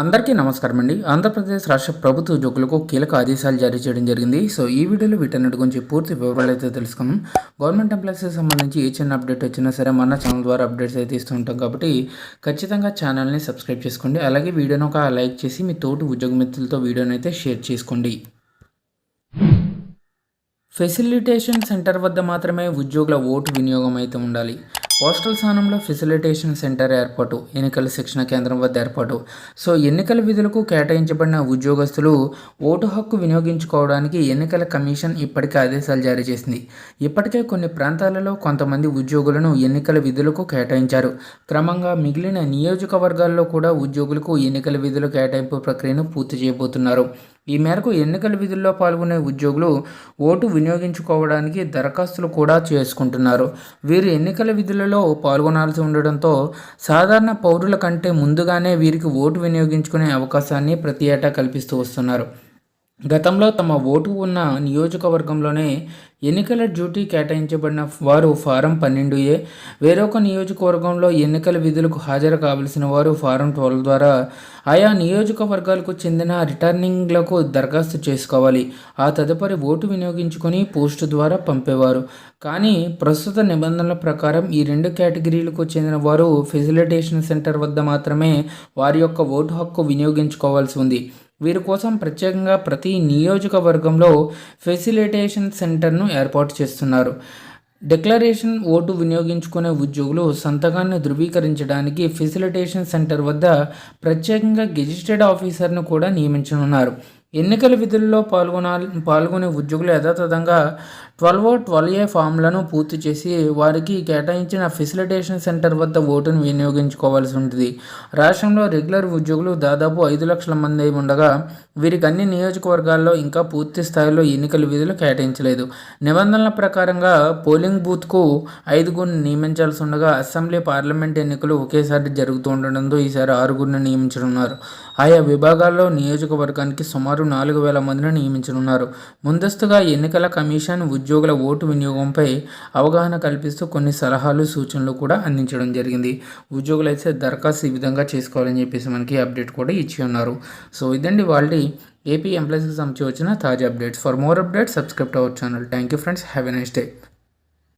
అందరికీ నమస్కారం అండి. ఆంధ్రప్రదేశ్ రాష్ట్ర ప్రభుత్వ ఉద్యోగులకు కీలక ఆదేశాలు జారీ చేయడం జరిగింది. సో ఈ వీడియోలో వీటన్నిటి గురించి పూర్తి వివరాలు అయితే తెలుసుకుందాం. గవర్నమెంట్ ఎంప్లాయీస్కి సంబంధించి ఏ చిన్న అప్డేట్ వచ్చినా సరే మన ఛానల్ ద్వారా అప్డేట్స్ అయితే ఇస్తూ ఉంటాం. కాబట్టి ఖచ్చితంగా ఛానల్ని సబ్స్క్రైబ్ చేసుకోండి. అలాగే వీడియోని ఒక లైక్ చేసి మీ తోటి ఉద్యోగ మిత్రులతో వీడియోని అయితే షేర్ చేసుకోండి. ఫెసిలిటేషన్ సెంటర్ వద్ద మాత్రమే ఉద్యోగుల ఓటు వినియోగం అయితే ఉండాలి. పోస్టల్ స్థానంలో ఫెసిలిటేషన్ సెంటర్ ఏర్పాటు ఎన్నికల శిక్షణ కేంద్రం వద్ద ఏర్పాటు. సో ఎన్నికల విధులకు కేటాయించబడిన ఉద్యోగస్తులు ఓటు హక్కు వినియోగించుకోవడానికి ఎన్నికల కమిషన్ ఇప్పటికే ఆదేశాలు జారీ చేసింది. ఇప్పటికే కొన్ని ప్రాంతాలలో కొంతమంది ఉద్యోగులను ఎన్నికల విధులకు కేటాయించారు. క్రమంగా మిగిలిన నియోజకవర్గాల్లో కూడా ఉద్యోగులకు ఎన్నికల విధుల కేటాయింపు ప్రక్రియను పూర్తి చేయబోతున్నారు. ఈ మేరకు ఎన్నికల విధుల్లో పాల్గొనే ఉద్యోగులు ఓటు వినియోగించుకోవడానికి దరఖాస్తులు కూడా చేసుకుంటున్నారు. వీరు ఎన్నికల విధులలో పాల్గొనాల్సి ఉండడంతో సాధారణ పౌరుల కంటే ముందుగానే వీరికి ఓటు వినియోగించుకునే అవకాశాన్ని ప్రతి ఏటా కల్పిస్తూ వస్తున్నారు. గతంలో తమ ఓటు ఉన్న నియోజకవర్గంలోనే ఎన్నికల డ్యూటీ కేటాయించబడిన వారు ఫారం పన్నెండు ఏ వేరొక నియోజకవర్గంలో ఎన్నికల విధులకు హాజరు కావలసిన వారు ఫారం ట్వెల్వ్ ద్వారా ఆయా నియోజకవర్గాలకు చెందిన రిటర్నింగ్లకు దరఖాస్తు చేసుకోవాలి. ఆ తదుపరి ఓటు వినియోగించుకొని పోస్టు ద్వారా పంపేవారు. కానీ ప్రస్తుత నిబంధనల ప్రకారం ఈ రెండు కేటగిరీలకు చెందిన వారు ఫెసిలిటేషన్ సెంటర్ వద్ద మాత్రమే వారి యొక్క ఓటు హక్కు వినియోగించుకోవాల్సి ఉంది. వీరి కోసం ప్రత్యేకంగా ప్రతి నియోజకవర్గంలో ఫెసిలిటేషన్ సెంటర్ను ఏర్పాటు చేస్తున్నారు. డిక్లరేషన్ ఓటు వినియోగించుకునే ఉద్యోగులు సంతకాన్ని ధృవీకరించడానికి ఫెసిలిటేషన్ సెంటర్ వద్ద ప్రత్యేకంగా గెజిస్టెడ్ ఆఫీసర్ను కూడా నియమించనున్నారు. ఎన్నికల విధుల్లో పాల్గొనాలి పాల్గొనే ఉద్యోగులు యథాతథంగా ట్వెల్వ్ ట్వెల్వ్ ఏ ఫామ్లను పూర్తి చేసి వారికి కేటాయించిన ఫెసిలిటేషన్ సెంటర్ వద్ద ఓటును వినియోగించుకోవాల్సి ఉంటుంది. రాష్ట్రంలో రెగ్యులర్ ఉద్యోగులు దాదాపు ఐదు లక్షల మంది ఉండగా వీరికి అన్ని నియోజకవర్గాల్లో ఇంకా పూర్తి స్థాయిలో ఎన్నికల విధులు కేటాయించలేదు. నిబంధనల ప్రకారంగా పోలింగ్ బూత్కు ఐదుగురిని నియమించాల్సి ఉండగా అసెంబ్లీ పార్లమెంట్ ఎన్నికలు ఒకేసారి జరుగుతూ ఉండడంతో ఈసారి ఆరుగురిని నియమించనున్నారు. ఆయా విభాగాల్లో నియోజకవర్గానికి సుమారు నాలుగు వేల మందిని నియమించనున్నారు. ముందస్తుగా ఎన్నికల కమిషన్ ఉద్యోగుల ఓటు వినియోగంపై అవగాహన కల్పిస్తూ కొన్ని సలహాలు సూచనలు కూడా అందించడం జరిగింది. ఉద్యోగులు అయితే దరఖాస్తు ఈ విధంగా చేసుకోవాలని చెప్పేసి మనకి అప్డేట్ కూడా ఇచ్చి ఉన్నారు. సో ఇదండి వాళ్ళ ఏపీ ఎంప్లాయీస్కి సంబంధించి వచ్చిన తాజా updates. For more updates subscribe our channel. Thank you friends. Have a nice day.